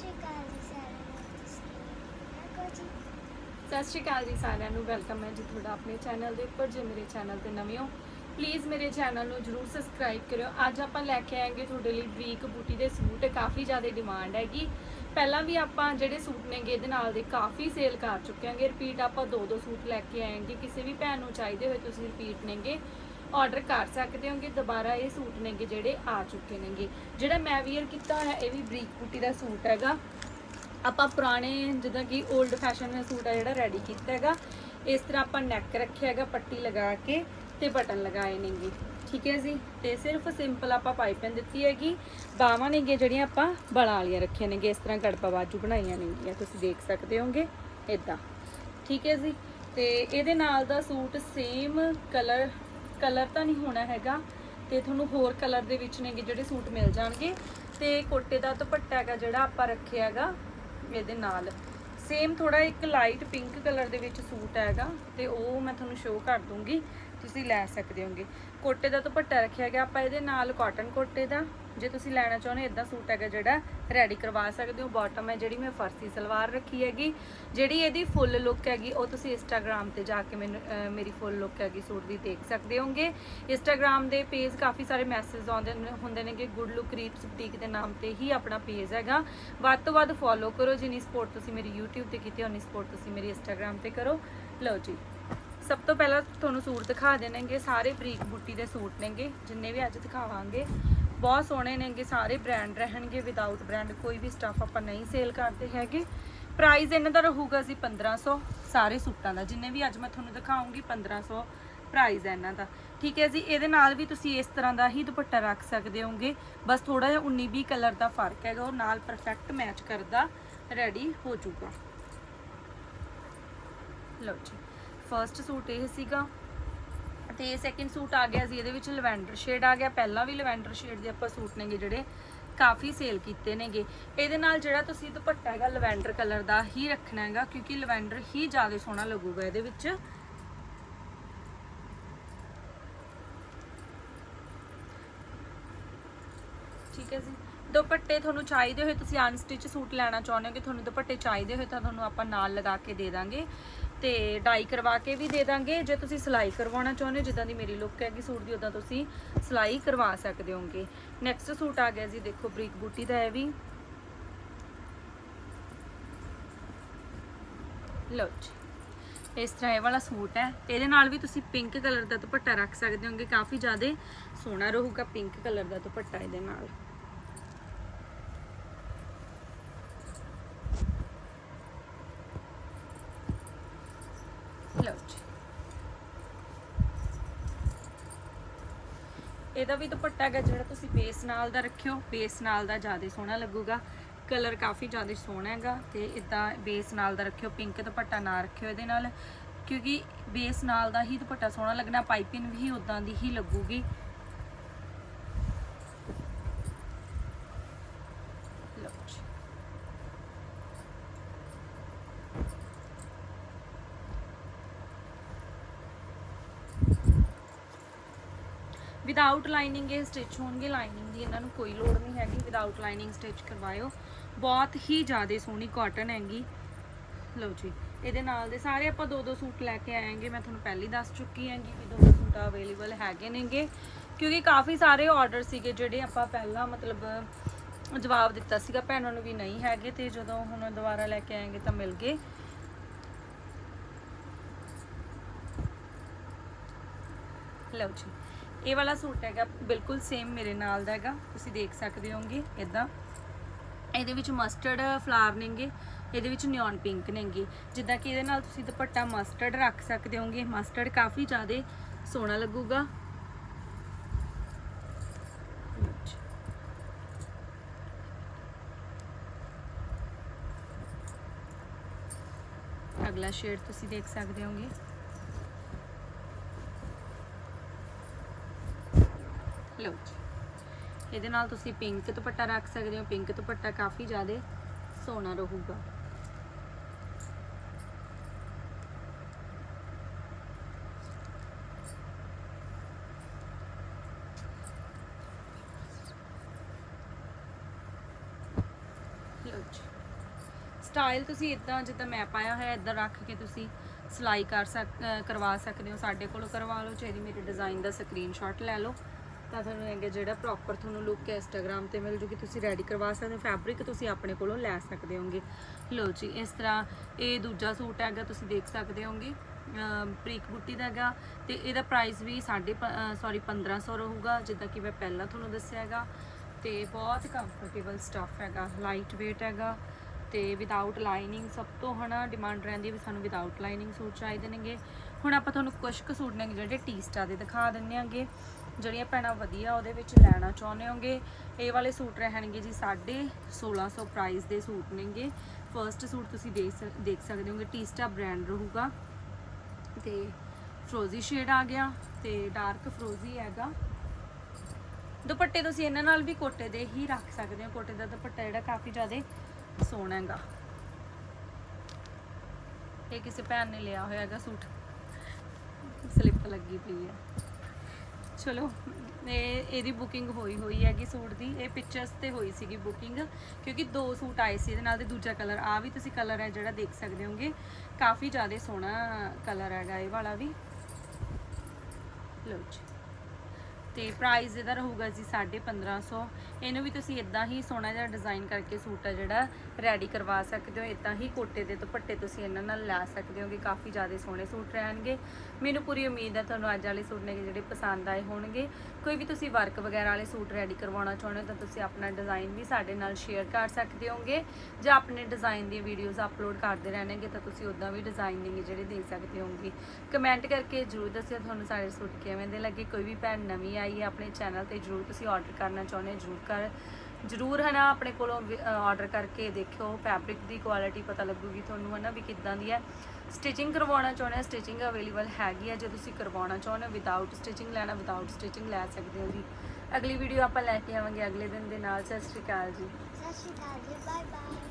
ਸ਼੍ਰੀ ਅਕਾਲ ਜੀ ਸਾਰਿਆਂ ਨੂੰ ਤੁਸੀਂ ਕਿਵੇਂ ਹੋ ਜੀ ਸਤਿ ਸ਼੍ਰੀ ਅਕਾਲ ਜੀ ਸਾਰਿਆਂ ਨੂੰ, ਵੈਲਕਮ ਹੈ ਜੀ ਤੁਹਾਡਾ ਆਪਣੇ ਚੈਨਲ ਦੇ ਉੱਪਰ, ਜੇ ਮੇਰੇ ਚੈਨਲ ਤੇ ਨਵੇਂ ਹੋ ਪਲੀਜ਼ ਮੇਰੇ ਚੈਨਲ ਨੂੰ ਜਰੂਰ ਸਬਸਕ੍ਰਾਈਬ ਕਰਿਓ। ਅੱਜ ਆਪਾਂ ਲੈ ਕੇ ਆਏਗੇ ਤੁਹਾਡੇ ਲਈ ਬਰੀਕ ਬੂਟੀ ਦੇ ਸੂਟ, ਕਾਫੀ ਜ਼ਿਆਦਾ ਡਿਮਾਂਡ ਹੈਗੀ। ਪਹਿਲਾਂ ਵੀ ਆਪਾਂ ਜਿਹੜੇ ਸੂਟ ਨੇਗੇ, ਇਹਦੇ ਨਾਲ ਦੇ ਕਾਫੀ ਸੇਲ ਕਰ ਚੁੱਕੇ ਹਾਂਗੇ। ਰਿਪੀਟ ਆਪਾਂ ਦੋ ਦੋ ਸੂਟ ਲੈ ਕੇ ਆਏਗੇ। ਕਿਸੇ ਵੀ ਭੈਣ ਨੂੰ ਚਾਹੀਦੇ ਹੋਏ ਤੁਸੀਂ ਰਿਪੀਟ ਨੇਗੇ। ਆਰਡਰ ਕਰ ਸਕਦੇ ਹੋਗੇ, ਦੁਬਾਰਾ ਇਹ ਸੂਟ ਨੇਗੇ ਜਿਹੜੇ ਆ ਚੁੱਕੇ ਨੇਗੇ। ਜਿਹੜਾ ਮੈਂ ਵੀਅਰ ਕੀਤਾ ਹੋਇਆ, ਇਹ ਵੀ ਬਰੀਕ ਬੂਟੀ ਦਾ ਸੂਟ ਹੈਗਾ। ਆਪਾਂ ਪੁਰਾਣੇ ਜਿੱਦਾਂ ਕਿ 올ਡ ਫੈਸ਼ਨ ਸੂਟ ਆ ਜਿਹੜਾ ਰੈਡੀ ਕੀਤਾ ਹੈਗਾ। ਇਸ ਤਰ੍ਹਾਂ ਆਪਾਂ ਨੈਕ ਰੱਖਿਆ ਹੈਗਾ, ਪੱਟੀ ਲਗਾ ਕੇ ਤੇ ਬਟਨ ਲਗਾਏ ਨੇਗੇ। ਠੀਕ ਹੈ ਜੀ? ਤੇ ਸਿਰਫ ਸਿੰਪਲ ਆਪਾਂ ਪਾਈਪਿੰਗ ਦਿੱਤੀ ਹੈਗੀ। ਬਾਹਾਂ ਨੇਗੇ ਜਿਹੜੀਆਂ ਆਪਾਂ ਬਣਾ ਵਾਲੀਆਂ ਰੱਖੀਆਂ ਨੇਗੇ ਇਸ ਤਰ੍ਹਾਂ ਗੜਪਾ ਬਾਜੂ ਬਣਾਈਆਂ ਨੇਗੀਆਂ। ਤੁਸੀਂ ਦੇਖ ਸਕਦੇ ਹੋਗੇ ਇਦਾਂ ਠੀਕ ਹੈ ਜੀ? ਤੇ ਇਹਦੇ ਨਾਲ ਦਾ ਸੂਟ ਸੇਮ ਕਲਰ ਕਲਰ ਤਾਂ ਨਹੀਂ ਹੋਣਾ ਹੈਗਾ ਤੇ ਤੁਹਾਨੂੰ ਹੋਰ ਕਲਰ ਦੇ ਵਿੱਚ ਨੇਗੇ ਜਿਹੜੇ ਸੂਟ ਮਿਲ ਜਾਣਗੇ ਤੇ ਕੋਟੇ ਦਾ ਦੁਪੱਟਾ ਹੈਗਾ ਜਿਹੜਾ ਆਪਾਂ ਰੱਖਿਆ ਹੈਗਾ ਇਹਦੇ ਨਾਲ। ਸੇਮ ਥੋੜਾ ਇੱਕ ਲਾਈਟ ਪਿੰਕ ਕਲਰ ਦੇ ਵਿੱਚ ਸੂਟ ਹੈਗਾ ਤੇ ਉਹ ਮੈਂ ਤੁਹਾਨੂੰ ਸ਼ੋਅ ਕਰ ਦੂੰਗੀ। ਤੁਸੀਂ ਲੈ ਸਕਦੇ ਹੋਗੇ। ਕੋਟੇ ਦਾ ਦੁਪੱਟਾ ਰੱਖਿਆ ਗਿਆ। ਆਪਾਂ ਇਹਦੇ ਨਾਲ ਕਾਟਨ ਕੋਟੇ ਦਾ, ਜੇ ਤੁਸੀਂ ਲੈਣਾ ਚਾਹੁੰਦੇ ਇਦਾਂ ਸੂਟ ਹੈਗਾ ਜਿਹੜਾ ਰੈਡੀ ਕਰਵਾ ਸਕਦੇ ਹੋ। ਬਾਟਮ ਹੈ ਜਿਹੜੀ ਮੈਂ ਫਰਸੀ ਸਲਵਾਰ ਰੱਖੀ ਹੈਗੀ। ਜਿਹੜੀ ਇਹਦੀ ਫੁੱਲ ਲੁੱਕ ਹੈਗੀ, ਉਹ ਤੁਸੀਂ ਇੰਸਟਾਗ੍ਰam ਤੇ ਜਾ ਕੇ ਮੈਨੂੰ ਮੇਰੀ ਫੁੱਲ ਲੁੱਕ ਹੈਗੀ, ਸੂਟ ਦੀ ਦੇਖ ਸਕਦੇ ਹੋਗੇ। ਇੰਸਟਾਗ੍ਰam ਦੇ ਪੇਜ ਕਾਫੀ ਸਾਰੇ ਮੈਸੇਜ ਆਉਂਦੇ ਹੁੰਦੇ ਨੇ ਕਿ ਗੁੱਡ ਲੁੱਕ ਰੀਪਸ ਬੁਟੀਕ ਦੇ ਨਾਮ ਤੇ ਹੀ ਆਪਣਾ ਪੇਜ ਹੈਗਾ। ਵੱਧ ਤੋਂ ਵੱਧ ਫੋਲੋ ਕਰੋ, ਜਿੰਨੀ ਸਪੋਰਟ ਤੁਸੀਂ ਮੇਰੀ YouTube ਤੇ ਕੀਤੀ ਉਨੀ ਸਪੋਰਟ ਤੁਸੀਂ ਮੇਰੀ ਇੰਸਟਾਗ੍ਰam ਤੇ ਕਰੋ। ਲਓ ਜੀ। ਸਭ ਤੋਂ ਪਹਿਲਾਂ ਤੁਹਾਨੂੰ ਸੂਟ ਦਿਖਾ ਦੇਣਗੇ, ਸਾਰੇ ਬਰੀਕ ਬੁੱਟੀ ਦੇ ਸੂਟ ਨੇਗੇ, ਜਿੰਨੇ ਵੀ ਅੱਜ ਦਿਖਾਵਾਂਗੇ। ਬਹੁਤ ਸੋਹਣੇ ਨੇਗੇ, ਸਾਰੇ ਬ੍ਰਾਂਡ ਰਹਿਣਗੇ ਵਿਦਆਊਟ ਬ੍ਰਾਂਡ ਕੋਈ ਵੀ ਸਟਾਫ ਆਪਾਂ ਨਹੀਂ ਸੇਲ ਕਰਦੇ ਹੈਗੇ। ਪ੍ਰਾਈਸ ਇਹਨਾਂ ਦਾ ਰਹੂਗਾ ਜੀ 1500 ਸਾਰੇ ਸੂਟਾਂ ਦਾ। ਜਿੰਨੇ ਵੀ ਅੱਜ ਮੈਂ ਤੁਹਾਨੂੰ ਦਿਖਾਉਂਗੀ 1500 ਪ੍ਰਾਈਸ ਹੈ ਇਹਨਾਂ ਦਾ। ਠੀਕ ਹੈ ਜੀ, ਇਹਦੇ ਨਾਲ ਵੀ ਤੁਸੀਂ ਇਸ ਤਰ੍ਹਾਂ ਦਾ ਹੀ ਦੁਪੱਟਾ ਰੱਖ ਸਕਦੇ ਹੋਗੇ। ਬਸ ਥੋੜਾ ਜਿਹਾ 19 20 ਕਲਰ ਦਾ ਫ਼ਰਕ ਹੈਗਾ, ਉਹ ਨਾਲ ਪਰਫੈਕਟ ਮੈਚ ਕਰਦਾ ਰੈਡੀ ਹੋ ਜਾਊਗਾ। ਲਓ ਜੀ। ਫਰਸਟ ਸੂਟ ਇਹ ਸੀਗਾ ਤੇ ਸੈਕਿੰਡ ਸੂਟ ਆ ਗਿਆ ਸੀ, ਇਹਦੇ ਵਿੱਚ ਲਵੈਂਡਰ ਸ਼ੇਡ ਆ ਗਿਆ। ਪਹਿਲਾਂ ਵੀ ਲਵੈਂਡਰ ਸ਼ੇਡ ਦੇ ਆਪਾਂ ਸੂਟ ਨੇਗੇ ਜਿਹੜੇ, ਕਾਫੀ ਸੇਲ ਕੀਤੇ ਨੇਗੇ। ਇਹਦੇ ਨਾਲ ਜਿਹੜਾ ਤੁਸੀਂ ਦੁਪੱਟਾ ਹੈਗਾ, ਲਵੈਂਡਰ ਕਲਰ ਦਾ ਹੀ ਰੱਖਣਾ ਹੈਗਾ, ਕਿਉਂਕਿ ਲਵੈਂਡਰ ਹੀ ਜ਼ਿਆਦਾ ਸੋਹਣਾ ਲੱਗੂਗਾ ਇਹਦੇ ਵਿੱਚ। ਠੀਕ ਹੈ ਜੀ। ਦੁਪੱਟੇ ਤੁਹਾਨੂੰ ਚਾਹੀਦੇ ਹੋਏ ਤੁਸੀਂ ਅਨਸਟਿਚ ਸੂਟ ਲੈਣਾ ਚਾਹੁੰਦੇ ਹੋ ਕਿ ਤੁਹਾਨੂੰ ਦੁਪੱਟੇ ਚਾਹੀਦੇ ਹੋਏ ਤਾਂ ਤੁਹਾਨੂੰ ਆਪਾਂ ਨਾਲ ਲਗਾ ਕੇ ਦੇ ਦਾਂਗੇ। ਤੇ ਡਾਈ ਕਰਵਾ ਕੇ ਵੀ ਦੇ ਦਾਂਗੇ। ਜੇ ਤੁਸੀਂ ਸਿਲਾਈ ਕਰਵਾਉਣਾ ਚਾਹੁੰਦੇ ਹੋ, ਜਿੱਦਾਂ ਦੀ ਮੇਰੀ ਲੁੱਕ ਹੈਗੀ ਸੂਟ ਦੀ ਉਦਾਂ ਤੁਸੀਂ ਸਿਲਾਈ ਕਰਵਾ ਸਕਦੇ ਹੋਗੇ। ਨੈਕਸਟ ਸੂਟ ਆ ਗਿਆ ਜੀ, ਦੇਖੋ ਬਰੀਕ ਬੂਟੀ ਦਾ ਹੈ ਵੀ। ਲਓ ਜੀ, ਇਸ ਤਰ੍ਹਾਂ ਇਹ ਵਾਲਾ ਸੂਟ ਹੈ। ਇਹਦੇ ਨਾਲ ਵੀ ਤੁਸੀਂ ਪਿੰਕ ਕਲਰ ਦਾ ਦੁਪੱਟਾ ਰੱਖ ਸਕਦੇ ਹੋਗੇ, ਕਾਫੀ ਜ਼ਿਆਦਾ ਸੋਹਣਾ ਰਹੂਗਾ ਪਿੰਕ ਕਲਰ ਦਾ ਦੁਪੱਟਾ ਇਹਦੇ ਨਾਲ ਲਓ ਜੀ ਇਹਦਾ ਵੀ ਦੁਪੱਟਾ ਹੈਗਾ, ਜਿਹੜਾ ਤੁਸੀਂ ਬੇਸ ਨਾਲ ਦਾ ਰੱਖਿਓ। ਬੇਸ ਨਾਲ ਦਾ ਜ਼ਿਆਦਾ ਸੋਹਣਾ ਲੱਗੂਗਾ। ਕਲਰ ਕਾਫੀ ਜ਼ਿਆਦਾ ਸੋਹਣਾ ਹੈਗਾ ਤੇ ਇਦਾਂ ਬੇਸ ਨਾਲ ਦਾ ਰੱਖਿਓ ਪਿੰਕ ਦੁਪੱਟਾ ਨਾ ਰੱਖਿਓ ਇਹਦੇ ਨਾਲ। ਕਿਉਂਕਿ ਬੇਸ ਨਾਲ ਦਾ ਹੀ ਦੁਪੱਟਾ ਸੋਹਣਾ ਲੱਗਣਾ ਪਾਈਪਿੰਗ ਵੀ ਉਦਾਂ ਦੀ ਹੀ ਲੱਗੂਗੀ ਲਓ ਜੀ ਵਿਦਆਊਟ ਲਾਈਨਿੰਗ ਇਹ ਸਟਿਚ ਹੋਣਗੇ ਲਾਈਨਿੰਗ ਦੀ ਇਹਨਾਂ ਨੂੰ ਕੋਈ ਲੋੜ ਨਹੀਂ ਹੈਗੀ। ਵਿਦਆਊਟ ਲਾਈਨਿੰਗ ਸਟਿਚ ਕਰਵਾਇਓ। ਬਹੁਤ ਹੀ ਜ਼ਿਆਦਾ ਸੋਹਣੀ ਕਾਟਨ ਹੈਗੀ। ਲਓ ਜੀ, ਇਹਦੇ ਨਾਲ ਦੇ ਸਾਰੇ ਆਪਾਂ ਦੋ ਦੋ ਸੂਟ ਲੈ ਕੇ ਆਏਗੇ। ਮੈਂ ਤੁਹਾਨੂੰ ਪਹਿਲੀ ਦੱਸ ਚੁੱਕੀ ਹੈਗੀ ਵੀ ਦੋ ਦੋ ਸੂਟ ਅਵੇਲੇਬਲ ਹੈਗੇ ਨੇਗੇ। ਕਿਉਂਕਿ ਕਾਫੀ ਸਾਰੇ ਆਰਡਰ ਸੀਗੇ ਜਿਹੜੇ ਆਪਾਂ ਪਹਿਲਾਂ ਮਤਲਬ ਜਵਾਬ ਦਿੱਤਾ ਸੀਗਾ, ਭੈਣਾਂ ਨੂੰ ਵੀ ਨਹੀਂ ਹੈਗੇ ਤੇ ਜਦੋਂ ਹੁਣ ਦੁਬਾਰਾ ਲੈ ਕੇ ਆਏਗੇ ਤਾਂ ਮਿਲ ਗਏ। ਲਓ ਜੀ ਇਹ ਵਾਲਾ ਸੂਟ ਹੈਗਾ ਬਿਲਕੁਲ ਸੇਮ ਮੇਰੇ ਨਾਲ ਦਾ ਹੈਗਾ, ਤੁਸੀਂ ਦੇਖ ਸਕਦੇ ਹੋਗੇ ਇਦਾਂ ਇਹਦੇ ਵਿੱਚ ਮਸਟਰਡ ਫਲਾਵਰ ਨੇਗੇ, ਇਹਦੇ ਵਿੱਚ ਨਿਓਨ ਪਿੰਕ ਨੇਗੇ। ਜਿੱਦਾਂ ਕਿ ਇਹਦੇ ਨਾਲ ਤੁਸੀਂ ਦੁਪੱਟਾ ਮਸਟਰਡ ਰੱਖ ਸਕਦੇ ਹੋਗੇ ਮਸਟਰਡ ਕਾਫੀ ਜ਼ਿਆਦਾ ਸੋਹਣਾ ਲੱਗੂਗਾ। ਅਗਲਾ ਸ਼ੇਡ ਤੁਸੀਂ ਦੇਖ ਸਕਦੇ ਹੋਗੇ ਲਓ ਜੀ। ਇਹਦੇ ਨਾਲ ਤੁਸੀਂ ਪਿੰਕ ਦੁਪੱਟਾ ਰੱਖ ਸਕਦੇ ਹੋ। ਪਿੰਕ ਦੁਪੱਟਾ ਕਾਫੀ ਜ਼ਿਆਦਾ ਸੋਹਣਾ ਰਹੂਗਾ। ਸਟਾਈਲ ਤੁਸੀਂ ਇਦਾਂ ਜਿੱਦਾਂ ਮੈਂ ਪਾਇਆ ਹੋਇਆ ਇਦਾਂ ਰੱਖ ਕੇ ਤੁਸੀਂ ਸਿਲਾਈ ਕਰ ਸਕ ਕਰਵਾ ਸਕਦੇ ਹੋ। ਸਾਡੇ ਕੋਲ ਕਰਵਾ ਲਓ, ਚਾਹੇ ਮੇਰੇ ਡਿਜ਼ਾਈਨ ਦਾ ਸਕਰੀਨਸ਼ਾਟ ਲੈ ਲਓ। ਤਾਂ ਤੁਹਾਨੂੰ ਹੈਗੇ ਜਿਹੜਾ ਪ੍ਰੋਪਰ ਤੁਹਾਨੂੰ ਲੁੱਕ ਹੈ ਇੰਸਟਾਗ੍ਰam ਤੇ ਮਿਲ ਜੂਗੀ, ਤੁਸੀਂ ਰੈਡੀ ਕਰਵਾ ਸਕਦੇ ਹੋ ਫੈਬਰਿਕ ਤੁਸੀਂ ਆਪਣੇ ਕੋਲੋਂ ਲੈ ਸਕਦੇ ਹੋਗੇ। ਲਓ ਜੀ, ਇਸ ਤਰ੍ਹਾਂ ਇਹ ਦੂਜਾ ਸੂਟ ਹੈਗਾ, ਤੁਸੀਂ ਦੇਖ ਸਕਦੇ ਹੋਗੇ। ਪ੍ਰੀਕ ਬੁੱਟੀ ਦਾ ਹੈਗਾ ਤੇ ਇਹਦਾ ਪ੍ਰਾਈਸ ਵੀ ਸਾਢੇ ਸੌਰੀ 1500 ਰਹੂਗਾ, ਜਿੱਦਾਂ ਕਿ ਮੈਂ ਪਹਿਲਾਂ ਤੁਹਾਨੂੰ ਦੱਸਿਆ ਹੈਗਾ। ਤੇ ਬਹੁਤ ਕੰਫਰਟੇਬਲ ਸਟੱਫ ਹੈਗਾ ਲਾਈਟ weight ਹੈਗਾ ਤੇ ਵਿਦਆਊਟ ਲਾਈਨਿੰਗ ਸਭ ਤੋਂ ਹਨਾ ਡਿਮਾਂਡ ਰਹਿੰਦੀ ਹੈ ਵੀ ਸਾਨੂੰ ਵਿਦਆਊਟ ਲਾਈਨਿੰਗ ਸੂਟ ਚਾਹੀਦੇ ਨੇਗੇ। ਹੁਣ ਆਪਾਂ ਤੁਹਾਨੂੰ ਕੁਝ ਕੁ ਸੂਟ ਨੇ ਜਿਹੜੇ ਟੀ-ਸਟਾ ਦੇ ਦਿਖਾ ਦਿੰਨੇ ਆਂਗੇ। ਜਿਹੜੀਆਂ ਭੈਣਾਂ ਵਧੀਆ ਉਹਦੇ ਵਿੱਚ ਲੈਣਾ ਚਾਹੁੰਦੇ ਹੋਗੇ, ਇਹ ਵਾਲੇ ਸੂਟ ਰਹਿਣਗੇ ਜੀ 1650 ਪ੍ਰਾਈਸ ਦੇ ਸੂਟ ਨੇਗੇ। ਫਰਸਟ ਸੂਟ ਤੁਸੀਂ ਦੇਖ ਸਕ- ਦੇਖ ਸਕਦੇ ਹੋਗੇ ਟੀਸਟਾ ਬ੍ਰਾਂਡ ਰਹੂਗਾ। ਤੇ ਫਰੋਜ਼ੀ ਸ਼ੇਡ ਆ ਗਿਆ ਤੇ ਡਾਰਕ ਫਰੋਜ਼ੀ ਹੈਗਾ। ਦੁਪੱਟੇ ਤੁਸੀਂ ਇਹਨਾਂ ਨਾਲ ਵੀ ਕੋਟੇ ਦੇ ਹੀ ਰੱਖ ਸਕਦੇ ਹੋ, ਕੋਟੇ ਦਾ ਦੁਪੱਟਾ ਜਿਹੜਾ ਕਾਫੀ ਜ਼ਿਆਦਾ ਸੋਹਣਾ ਹੈਗਾ। ਇਹ ਕਿਸੇ ਭੈਣ ਨੇ ਲਿਆ ਹੋਇਆ ਹੈਗਾ ਸੂਟ। ਸਲਿੱਪ ਲੱਗੀ ਪਈ ਹੈ ਚਲੋ, ਇਹ, ਇਹਦੀ ਬੁਕਿੰਗ ਹੋਈ ਹੋਈ ਹੈਗੀ ਸੂਟ ਦੀ। ਇਹ ਪਿਕਚਰਸ ਤੇ ਹੋਈ ਸੀਗੀ ਬੁਕਿੰਗ ਕਿਉਂਕਿ ਦੋ ਸੂਟ ਆਏ ਸੀ ਇਹਦੇ ਨਾਲ ਤੇ ਦੂਜਾ ਕਲਰ ਆ ਵੀ ਤੁਸੀਂ ਕਲਰ ਹੈ ਜਿਹੜਾ ਦੇਖ ਸਕਦੇ ਹੋਗੇ। ਕਾਫੀ ਜ਼ਿਆਦਾ ਸੋਹਣਾ ਕਲਰ ਹੈਗਾ ਇਹ ਵਾਲਾ ਵੀ। ਲਓ ਜੀ। ਤੇ ਪ੍ਰਾਈਸ ਇਹਦਾ ਰਹੂਗਾ ਜੀ 1550 ਇਹਨੂੰ ਵੀ ਤੁਸੀਂ ਇਦਾਂ ਹੀ ਸੋਹਣਾ ਜਿਹਾ ਡਿਜ਼ਾਈਨ ਕਰਕੇ ਸੂਟ ਆ ਜਿਹੜਾ ਰੈਡੀ ਕਰਵਾ ਸਕਦੇ ਹੋ। ਇਦਾਂ ਹੀ ਕੋਟੇ ਦੇ ਦੁਪੱਟੇ ਤੁਸੀਂ ਇਹਨਾਂ ਨਾਲ ਲੈ ਸਕਦੇ ਹੋ ਕਿ ਕਾਫੀ ਜ਼ਿਆਦਾ ਸੋਹਣੇ ਸੂਟ ਰਹਿਣਗੇ। ਮੈਨੂੰ ਪੂਰੀ ਉਮੀਦ ਹੈ ਤੁਹਾਨੂੰ ਅੱਜ ਵਾਲੇ ਸੂਟ ਨੇ ਜਿਹੜੇ ਪਸੰਦ ਆਏ ਹੋਣਗੇ। ਕੋਈ ਵੀ ਤੁਸੀਂ ਵਰਕ ਵਗੈਰਾ ਵਾਲੇ ਸੂਟ ਰੈਡੀ ਕਰਵਾਉਣਾ ਚਾਹੁੰਦੇ ਹੋ ਤਾਂ ਤੁਸੀਂ ਆਪਣਾ ਡਿਜ਼ਾਈਨ ਵੀ ਸਾਡੇ ਨਾਲ ਸ਼ੇਅਰ ਕਰ ਸਕਦੇ ਹੋਗੇ ਜਾਂ ਆਪਣੇ ਡਿਜ਼ਾਈਨ ਦੀਆਂ ਵੀਡੀਓਜ਼ ਅਪਲੋਡ ਕਰਦੇ ਰਹਿਣਗੇ ਤਾਂ ਤੁਸੀਂ ਉਦਾਂ ਵੀ ਡਿਜ਼ਾਈਨ ਨੇ ਜਿਹੜੇ ਦੇ ਸਕਦੇ ਹੋਗੇ। ਕਮੈਂਟ ਕਰਕੇ ਜਰੂਰ ਦੱਸਿਓ ਤੁਹਾਨੂੰ ਸਾਡੇ ਸੂਟ ਕਿਵੇਂ ਦੇ ਲੱਗੇ। ਕੋਈ ਵੀ ਭੈਣ ਨਵੀਂ ਆਈ ਹੈ, ਆਪਣੇ ਚੈਨਲ ਤੇ ਜਰੂਰ ਤੁਸੀਂ ਆਰਡਰ ਕਰਨਾ ਚਾਹੁੰਦੇ ਹੋ, ਜਰੂਰ ਕਰ, ਜਰੂਰ ਹੈ ਨਾ ਆਪਣੇ ਕੋਲੋਂ ਆਰਡਰ ਕਰਕੇ ਦੇਖਿਓ ਫੈਬਰਿਕ ਦੀ ਕੁਆਲਿਟੀ ਪਤਾ ਲੱਗੂਗੀ ਤੁਹਾਨੂੰ, ਹੈ ਨਾ, ਵੀ ਕਿੱਦਾਂ ਦੀ ਹੈ। ਸਟਿਚਿੰਗ ਕਰਵਾਉਣਾ ਚਾਹੁੰਦੇ ਹੋ ਸਟਿਚਿੰਗ ਅਵੇਲੇਬਲ ਹੈਗੀ ਹੈ, ਜੇ ਤੁਸੀਂ ਕਰਵਾਉਣਾ ਚਾਹੁੰਦੇ ਹੋ ਵਿਦਆਊਟ ਸਟਿਚਿੰਗ ਲੈਣਾ ਵਿਦਆਊਟ ਸਟਿਚਿੰਗ ਲੈ ਸਕਦੇ ਹੋ ਜੀ। ਅਗਲੀ ਵੀਡੀਓ ਆਪਾਂ ਲੈ ਕੇ ਆਵਾਂਗੇ, ਅਗਲੇ ਦਿਨ ਦੇ ਨਾਲ, ਸਤਿ ਸ਼੍ਰੀ ਅਕਾਲ ਜੀ। ਸਤਿ ਸ਼੍ਰੀ ਅਕਾਲ ਜੀ ਬਾਏ ਬਾਏ